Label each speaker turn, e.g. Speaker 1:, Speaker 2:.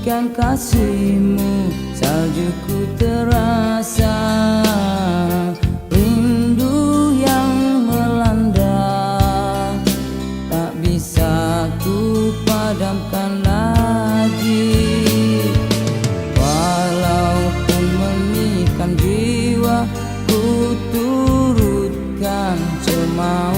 Speaker 1: Sayang kasihmu saljuku terasa. Rindu yang melanda Tak bisa ku padamkan lagi. Walaupun memikan jiwa Ku turutkan cemau